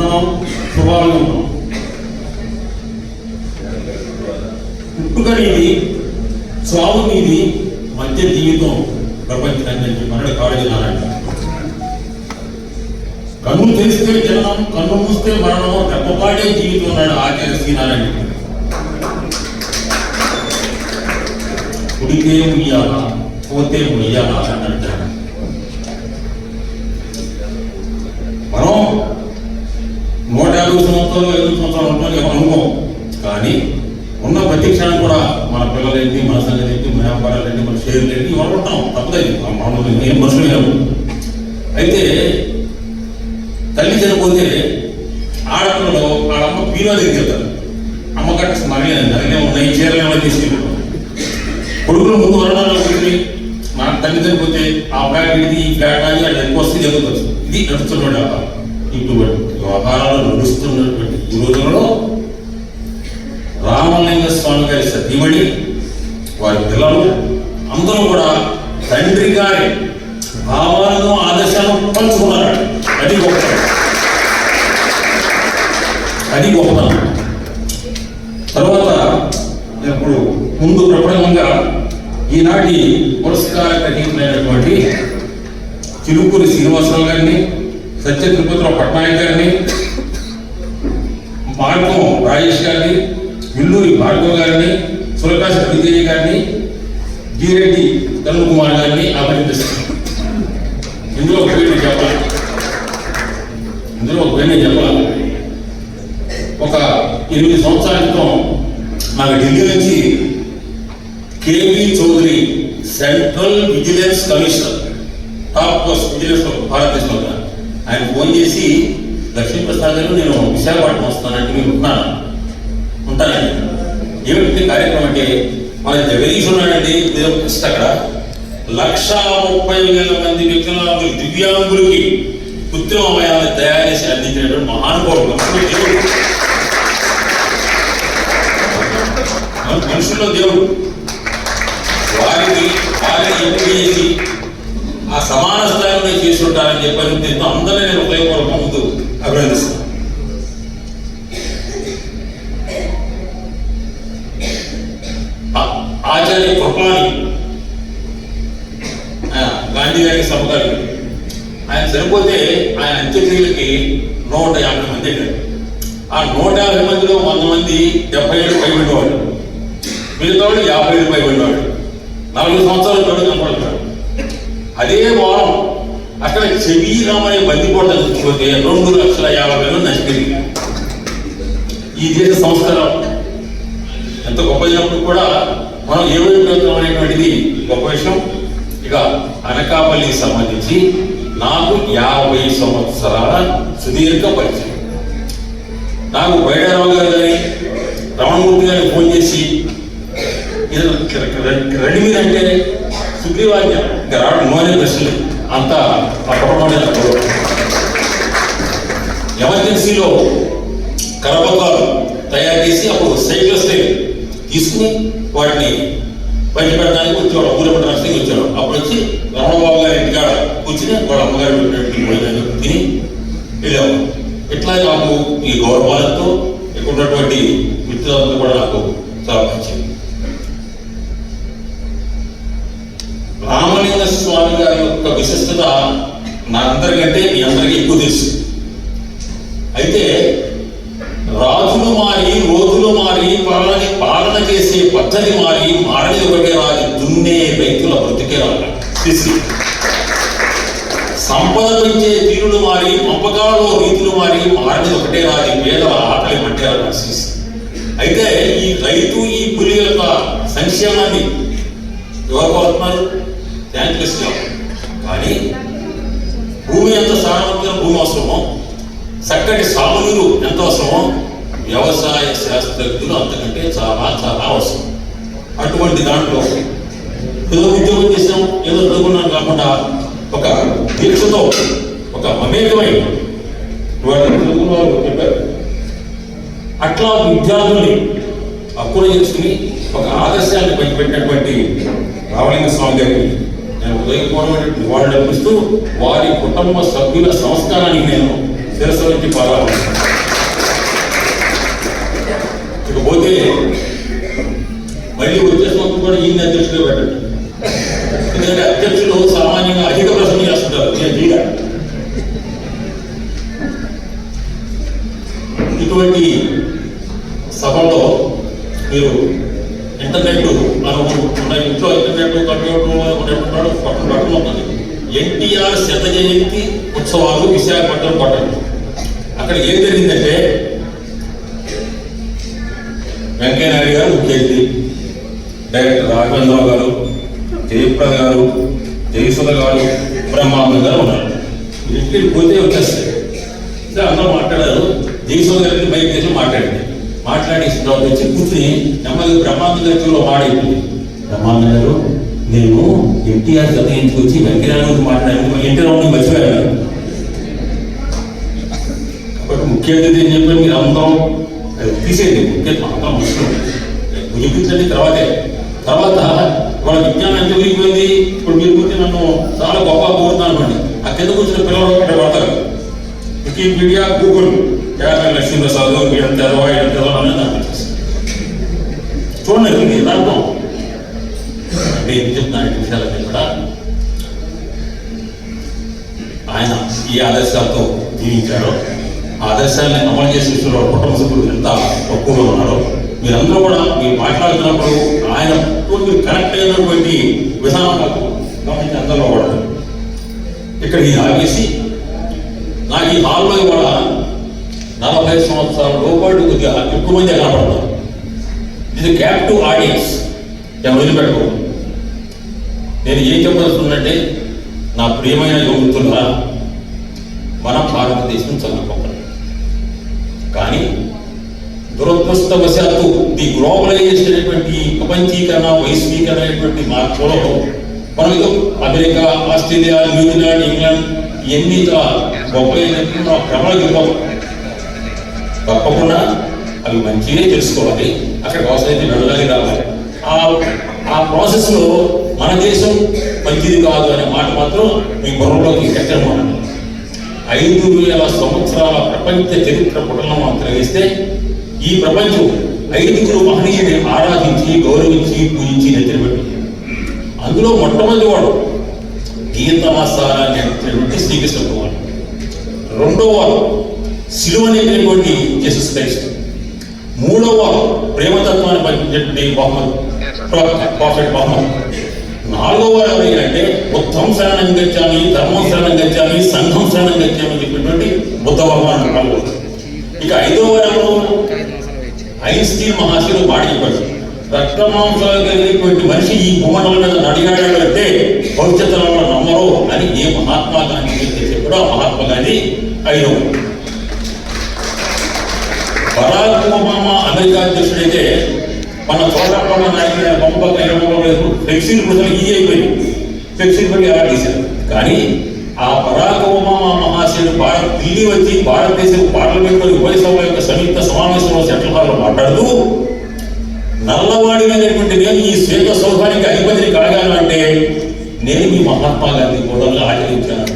అందరం స్వభావం ఉన్నాం పుట్టుక నీది చావు నీది మధ్య జీవితం ప్రపంచాన్ని అని మనడు కాలేజీ నారాయణ కన్ను తెరిస్తే జననం కన్ను మూస్తే మరణం రెప్పపాటే జీవితం ఉన్నాడు ఆచార్య శ్రీనారాయణ. కుడితే ముయ్యాల పోతే ముయ్యాల అని అంటాడు మనం యాభై సంవత్సరాలు ఐదు సంవత్సరాలు ఉంటాం ఏమో అనుభవం కానీ ఉన్న ప్రతి క్షణం కూడా మన పిల్లలేంటి మన సంగతి ఏంటి మన వ్యాపారాలు మన షేర్లు ఏంటి ఇవాళ ఉంటాం. తప్పలేదు మామూలు ఏం మనుషులు లేవు. అయితే తల్లి చనిపోతే ఆడపిల్లలు ఆడమ్మ పీలో దగ్గరికి వెళ్తారు. అమ్మ కట్ట నగలే ఉన్నాయి చీరలు ఏమైనా తీసుకెళ్ళిపోతాం కొడుకులు ముందు వరణాలు ఉంటుంది మన తల్లి చనిపోతే ఆ ఫ్లాట్ ఇది ఈ ఫ్లాట్ అది అది ఎక్కువ వస్తే జరుగుతుంది. ఇది నడుస్తున్న వ్యాపారం. ఇటువంటి వ్యవహారాలు నడుస్తున్నటువంటి ఈ రోజులలో రామలింగ స్వామి గారి సతీమణి వారి పిల్లలు అందరూ కూడా తండ్రి గారి భావాలను ఆదర్శాలను పంచుకున్నారు. అది గొప్ప అది గొప్ప తర్వాత ఇప్పుడు ముందు ప్రపంచంగా ఈనాటి పురస్కార గ్రహీతులైనటువంటి చిలుకూరి శ్రీనివాసరావు గారిని సత్య తిరుపతిరావు పట్నాయక్ గారిని మార్గం రాజేష్ గారిని విల్లూరి భార్గవ్ గారిని సురకాశ విజయ్ గారిని గిరెడ్డి తరుణ్ కుమార్ గారిని అభినందిస్తున్నాను ఇందులో ఒక పేరు చెప్పాలి. ఇందులో ఒక పేరు చెప్పాలి. ఒక ఎనిమిది సంవత్సరాల క్రితం నాకు ఢిల్లీ నుంచి K V Chowdary central vigilance commissioner top post vigilance భారతదేశంలో ఆయన ఫోన్ చేసి లక్ష్మీప్రసాద్ గారు నేను విశాఖపట్నం వస్తానంటే మీరు ఉన్నాను ఉంటానండి. ఏమిటి కార్యక్రమం అంటే? మన జగదీష్ ఉన్నాడండి. ఏదో అక్కడ. లక్ష ముప్పై వేల మంది వికలాంగులు దివ్యాంగులకి కృత్రిమమయాన్ని తయారు చేసి అందించినటువంటి మహానుభావుడు దేవుడు. మనుషుల్లో దేవుడు. ఆచార్య కృపాని గాంధీ గారికి సమకాలి ఆయన చనిపోతే ఆయన అంత్యక్రియలకి నూట యాభై మంది అయ్యారు ఆ నూట యాభై మందిలో వంద మంది డెబ్బై ఏళ్ళు పై ఉండేవాళ్ళు. మిగతా వాళ్ళు యాభై ఏళ్ళు పై ఉండేవాళ్ళు. నలభై సంవత్సరాలు కూడా కనపడతారు అదే వారం అక్కడ చెవి రామయ్య బందిపోట చచ్చిపోతే రెండు లక్షల యాభై వేలు నష్టపోయింది. ఈ దేశ సంస్కారం. ఎంత గొప్ప అయినప్పుడు కూడా మనం ఏ వైపు వెళ్తాం అనేటువంటిది గొప్ప విషయం. ఇక అనకాపల్లికి సంబంధించి నాకు యాభై సంవత్సరాల సుదీర్ఘ పరిచయం. నాకు బైడారావు గారు కానీ రమణమూర్తి గారిని ఫోన్ చేసి ఇది మీద అంటే సుగ్రీవాజ్ఞ ఇంకా రావడం నోనే ప్రశ్నలు అంత పక్కపడే ఎమర్జెన్సీలో కరపత్రాలు తయారు చేసి అప్పుడు సైకిల్స్ తీసుకుని వాటిని బయట పెట్టడానికి వచ్చేవాడు ఊరు పెట్టడానికి వచ్చాడు అప్పుడు వచ్చి రమణబాబు గారి ఇంటికాడ కూర్చుని వాడు అమ్మగారు పెట్టినట్టు భోజనం తిని వెళ్ళాము ఇట్లా నాకు ఈ గౌరవాలతో ఇక్కడ ఉన్నటువంటి మిత్రులంతా కూడా నాకు చాలా మంచిది రామలింగ స్వామి గారి యొక్క విశిష్టత నా అందరికంటే మీ అందరికీ ఎక్కువ తెలుసు. అయితే రాజు మారి రోజులు మారి పాలన పాలన చేసే పద్ధతి మారి మారని ఒకటే రాజు దున్నే రైతుల బ్రతికే రాజు. సంపద పెంచే తీరులు మారి పంపకాలలో రీతులు మారి మారని ఒకటే రాజు పేదల ఆకలి పట్టారు రాసేసి అయితే ఈ రైతు ఈ పులి యొక్క సంక్షేమాన్ని ఎవరు కోరుతున్నారు? థ్యాంక్లెస్ కానీ భూమి ఎంత సారవంతమైన భూమి అవసరమో చక్కటి సాగునీరు ఎంత అవసరమో వ్యవసాయ శాస్త్రజ్ఞులు అంతకంటే చాలా చాలా అవసరం. అటువంటి దాంట్లో ఏదో ఉద్యోగం చేసాం ఏదో చదువుకున్నాం కాకుండా ఒక దీక్షతో ఒక మమేకమై వాళ్ళు చదువుకున్న వాళ్ళు చెప్పారు. అట్లా విద్యార్థుల్ని అక్కున చేసుకుని ఒక ఆదర్శాన్ని పంచిపెట్టినటువంటి రామలింగ స్వామి గారిని నేను ఉదయపూర్వమైనటువంటి వాళ్ళు అర్పిస్తూ వారి కుటుంబ సభ్యుల సంస్కారానికి నేను చేసాను పాల్గొన్నాను ఇకపోతే మళ్ళీ వచ్చేసినప్పుడు కూడా ఈయన అధ్యక్షుడు పెట్టండి. ఎందుకంటే అధ్యక్షులు సామాన్యంగా అధిక ప్రశ్న చేస్తుంటారు. నేను చేయగా ఇటువంటి సభలో మీరు ఇంటర్నెట్ మనం మన ఇంట్లో ఇంటర్నెట్ కంప్యూటర్ ఉన్నట్టున్నాడు పక్కన పక్కన ఉంటుంది ఎన్టీఆర్ శత జయంతి ఉత్సవాలు విశాఖపట్నం పట్టణం. అక్కడ ఏం జరిగిందంటే వెంకయ్యనాయుడు డైరెక్టర్ రాఘవేంద్రరావు గారు జయప్రద గారు జయసుధ గారు బ్రహ్మానంద గారు ఉన్నారు. ఇంటికి పోతే వచ్చేస్తాయి అందరూ మాట్లాడారు. జయసుధ గారికి బయట చేసి మాట్లాడింది. మాట్లాడేసిన తర్వాత వచ్చి కూర్చుని నెమ్మది బ్రహ్మానంద గారిలో మాట్లాడింది బ్రహ్మానంద గారు నేను ఎన్టీఆర్ జత ఇంటికి వచ్చి వెంకయ్య గురించి మాట్లాడాను? ఎన్టీఆర్ ఉండి మర్చిపోయాను కాబట్టి ముఖ్య అతిథి అని చెప్పి మీరు అందరం అది తీసేయండి ముఖ్య అంతా ముఖ్యం ముగించండి తర్వాతే తర్వాత వాళ్ళ విజ్ఞానం ఎంత విరిగిపోయింది ఇప్పుడు మీరు గురించి నన్ను చాలా గొప్ప కోరుతున్నాను అనుకోండి ఆ కింద కూర్చున్న పిల్లలు అక్కడ పడతారు వికీపీడియా గూగుల్. యాభై లక్ష్మీ ప్రసాద్ ఎంత ఎదవా ఎంత ఎదవా అనేది నాకు చూడండి ఇది యథార్థం అంటే ఏం చెప్తున్నాను ఈ విషయాలన్నీ కూడా. ఆయన ఈ ఆదర్శాలతో జీవించాడు ఆదర్శాలను అమలు చేసే విషయంలో కుటుంబ సభ్యులు ఎంత తక్కువగా ఉన్నారో. మీరందరూ కూడా మీరు మాట్లాడుతున్నప్పుడు ఆయనతో మీరు కనెక్ట్ అయినటువంటి విధానం నాకు గమనించి అందరిలో కూడా ఇక్కడ ఇది ఆగేసి నాకు ఈ హాల్లో కూడా నలభై సంవత్సరాల లోపాటు కొద్దిగా ఎక్కువ మంది కనపడతారు. ఇది క్యాప్టివ్ ఆడియన్స్. నేను వదిలిపెట్టకు నేను ఏం చెప్పదలుచుకున్నంటే నా ప్రియమైన యువతుల మన భారతదేశం చాలా గొప్పది కానీ దురదృష్టవశాత్తు ఈ గ్లోబలైజేషన్ అనేటువంటి ప్రపంచీకరణ వైశ్వీకరణ అనేటువంటి మార్పులో మనం అమెరికా ఆస్ట్రేలియా న్యూజిలాండ్ ఇంగ్లాండ్ ఇవన్నీ గొప్ప ప్రబల యుగం తప్పకుండా అవి మంచిగా తెలుసుకోవాలి. అక్కడ అవసరమైతే వెళ్ళాలి రావాలి. ఆ ఆ ప్రాసెస్లో మన దేశం మంచిది కాదు అనే మాట మాత్రం మీ బుర్రలోకి ఎక్కడమాట ఐదు వేల సంవత్సరాల ప్రపంచ చరిత్ర పుటలను అంతర్గిస్తే ఈ ప్రపంచం ఐదుగురు మహనీయుని ఆరాధించి గౌరవించి పూజించి నెత్తినబెట్టింది అందులో మొట్టమొదటి వాడు గీతమాసారాన్ని అందించినటువంటి శ్రీకృష్ణ భగవాన్ రెండో శిలువ శిలువనేటువంటి జేసస్ క్రైస్ట్ మూడో వారు ప్రేమతత్వాన్ని పంపించేటువంటి బహుమతి ప్రాఫిట్ బహుమతి నాలుగవ వాడు ఎవరైనా ఉత్తమ శరణం గచ్చామి ధర్మం శరణం గచ్చామి సంఘం శరణం గచ్చామి చెప్పినటువంటి బుద్ధ భగవాన్ ఇక ఐదో వారు ఎవరు? ఐన్స్టీన్ మహాశివుడు మాట చెప్పాడు రక్తమాంసాలు కలిగినటువంటి మనిషి ఈ భూమండల మీద నడిగాడు అంటే భవిష్యత్తులో నమ్మరు అని ఏ మహాత్మా గాంధీ అయితే చెప్పాడో ఆ మహాత్మా గాంధీ ఐదవ బరాక్ ఒబామా అమెరికా అధ్యక్షుడైతే మన చోటపల్ల నాయకుడు బొమ్మ ఇరవై ఫ్లెక్సీలు ప్రజలు ఈ అయిపోయింది. ఫ్లెక్సీలు పెట్టి ఎలా తీశారు కానీ ఆ బరాక్ ఒబామా మహాశయుడు భారత్ ఢిల్లీ వచ్చి భారతదేశం పార్లమెంట్ ఉభయ సభ యొక్క సంయుక్త సమావేశంలో సెంట్రల్ హాల్లో మాట్లాడుతూ నల్లవాడినటువంటి నేను ఈ శ్వేత సౌభానికి అధిపతిని కాగాను అంటే నేను మీ మహాత్మా గాంధీ గోడల్లో ఆచరించాను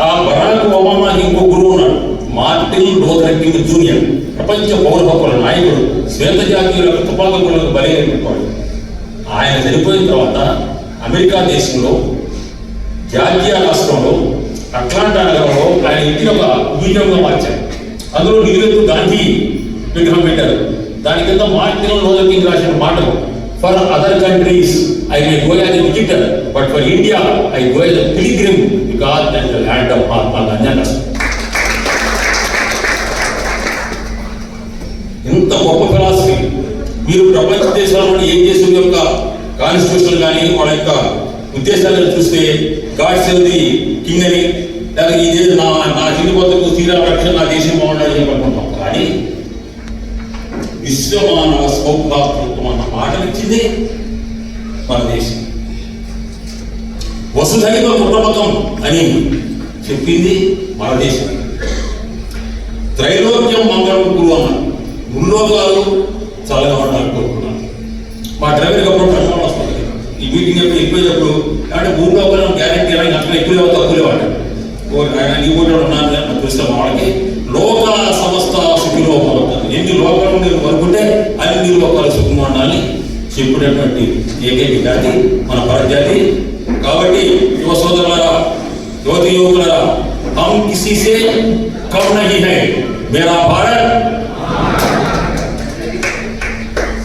ఆ బరాక్ ఒబామా ఇంకో గురువు ఉన్నాడు మార్టిన్ లూథర్ కింగ్ జూనియర్ ప్రపంచ పౌర హక్కుల నాయకుడు శ్వేత జాతీయులకు తుపాకులకు బలైనటువంటి ఆయన చనిపోయిన తర్వాత అమెరికా దేశంలో జార్జియా రాష్ట్రంలో అట్లాంటా నగరంలో ఆయన ఇంటిని ఒక మ్యూజియంగా మార్చారు. అందులో నిలువెత్తు గాంధీ విగ్రహం పెట్టారు. దాని కింద మార్టిన్ లూథర్ కింగ్ రాసిన మాటలు for other countries I may go as visitor but for India I go as pilgrim because that the land of Mahatma Gandhi అన్నారు ఇంత గొప్ప మీరు ప్రపంచ దేశాలలో ఏ దేశం యొక్క కాన్స్టిట్యూషన్ కానీ వాళ్ళ యొక్క ఉద్దేశాలను చూస్తే గాడ్ సేవ్ ది కింగ్ అని లేదా ఈ దేశం నా నా జీవితంలో తీరా రక్షణ నా దేశం బాగుండాలి అని అనుకుంటాం. కానీ విశ్వమానవ సౌభాతృత్వం అన్న మాటనిచ్చింది మన దేశం. వసుధైవ కుటుంబకం అని చెప్పింది మన దేశం. త్రైలోక్యం మంగళం గురువు అన్న ముల్లోకాలు చల్లగా మా డ్రైవర్ అప్పుడు ప్రమాణం వస్తుంది ఈ మీటింగ్ ఎప్పుడు వెళ్ళిపోయేటప్పుడు అంటే మూడు లోపల గ్యారెంటీ ఎలా దాంట్లో ఎక్కువ తక్కువలే వాడు ఓ ఆయన నీ కూడా ఉన్నాను అని నాకు తెలుసు మా వాళ్ళకి లోక సమస్త సుఖిలో భవతాను ఎన్ని లోకాలు నేను అనుకుంటే అన్ని లోకాలు సుఖంగా ఉండాలని చెప్పినటువంటి ఏకైక జాతి మన పరజాతి కాబట్టి యువ సోదరులారా యువతి యువకులారా हम किसी से कम नहीं है मेरा भारत